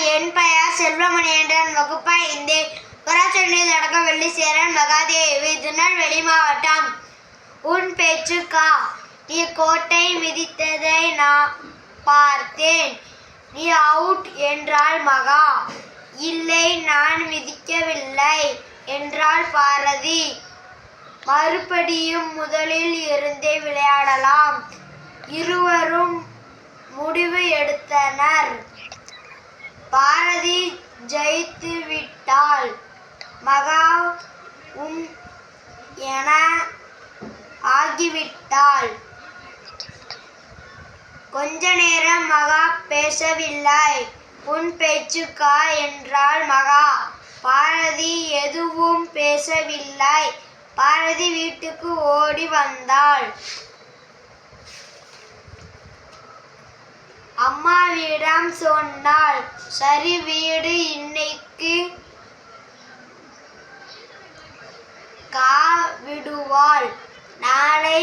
என் பெயர் செல்வமணி என்றன் வகுப்பு ஐந்து நடக்க நடக்க வெள்ளிசேரன் மகாதேவி திருநெல்வேலி மாவட்டம். உன் பேச்சுக்கா நீ கோட்டை மிதித்ததை நான் பார்த்தேன். நீ அவுட் என்றாள் மகா. இல்லை நான் மிதிக்கவில்லை என்றாள் பாரதி. மறுபடியும் முதலில் இருந்தே விளையாடலாம். இருவரும் முடிவு எடுத்தனர். பாரதி ஜெயித்து விட்டாள் மகா உம் என ஆகிவிட்டாள். கொஞ்ச நேரம் மகா பேசவில்லை. உன் பேச்சுக்கா என்றாள் மகா. பாரதி எதுவும் பேசவில்லை. பாரதி வீட்டுக்கு ஓடி வந்தாள். அம்மாவிடம் சொன்னாள் சரி வீடு இன்னைக்கு கா விடுவாள் நாளை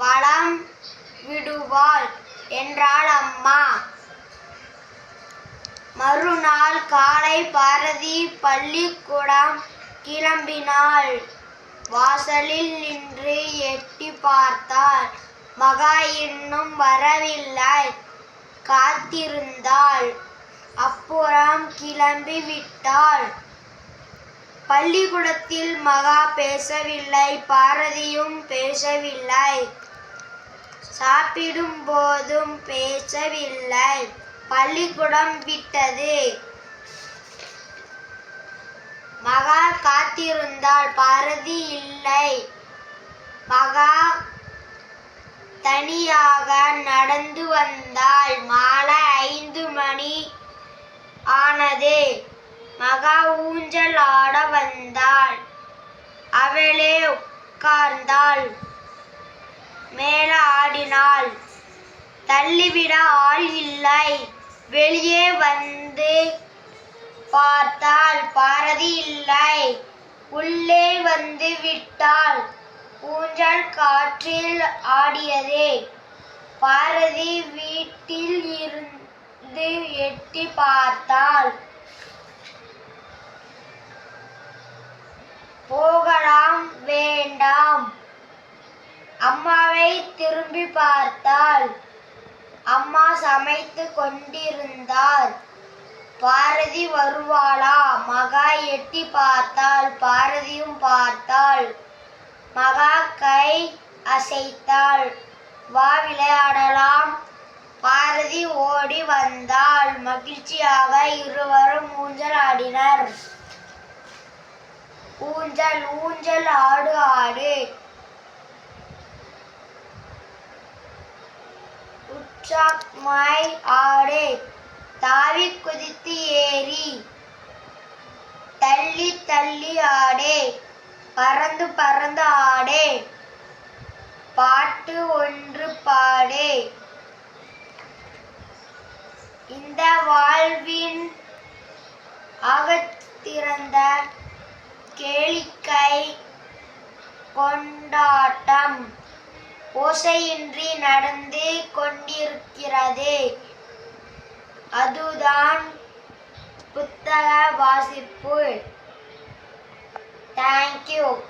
பழம் விடுவாள் என்றாள் அம்மா. மறுநாள் காலை பாரதி பள்ளிக்கூடம் கிளம்பினாள். வாசலில் நின்று எட்டி பார்த்தாள். மகா இன்னும் வரவில்லை. காத்திருந்தாள். அப்புறம் கிளம்பி விட்டாள் பள்ளிக்கூடத்தில் மகா பேசவில்லை பாரதியும் பேசவில்லை. சாப்பிடும் போதும் பேசவில்லை. பள்ளிக்கூடம் விட்டது. மகா காத்திருந்தாள் பாரதி இல்லை. மகா தனியாக நடந்து வந்தாள் மாலை ஐந்து மணி ஆனது. மகா ஊஞ்சல் ஆட வந்தாள். அவளே உட்கார்ந்தாள். மேல ஆடினாள். தள்ளிவிட ஆள் இல்லை. வெளியே வந்து பார்த்தாள் பாரதி இல்லை. உள்ளே வந்து விட்டாள். ஊஞ்சல் காற்றில் ஆடியதே. பாரதி வீட்டில் இருந்து எட்டி பார்த்தாள். போகலாம் வேண்டாம். அம்மாவை திரும்பி பார்த்தாள். அம்மா சமைத்து கொண்டிருந்தார். பாரதி வருவாளா? மகா எட்டி பார்த்தாள். பாரதியும் பார்த்தாள். மகா கை அசைத்தாள். வா விளையாடலாம். பாரதி ஓடி வந்தாள். மகிழ்ச்சியாக இருவரும் ஊஞ்சல் ஆடினர். ஊஞ்சல் ஊஞ்சல் ஆடு ஆடு. உற்சாகமாய் ஆடு. தாவி குதித்து ஏறி. தள்ளி தள்ளி ஆடு. பறந்து பறந்து ஆடே. பாட்டு ஒன்று பாடே. இந்த வாழ்வின் அகத்திறந்த கேளிக்கை கொண்டாட்டம் ஓசையின்றி நடந்து கொண்டிருக்கிறது. அதுதான் புத்தக வாசிப்பு. thank you.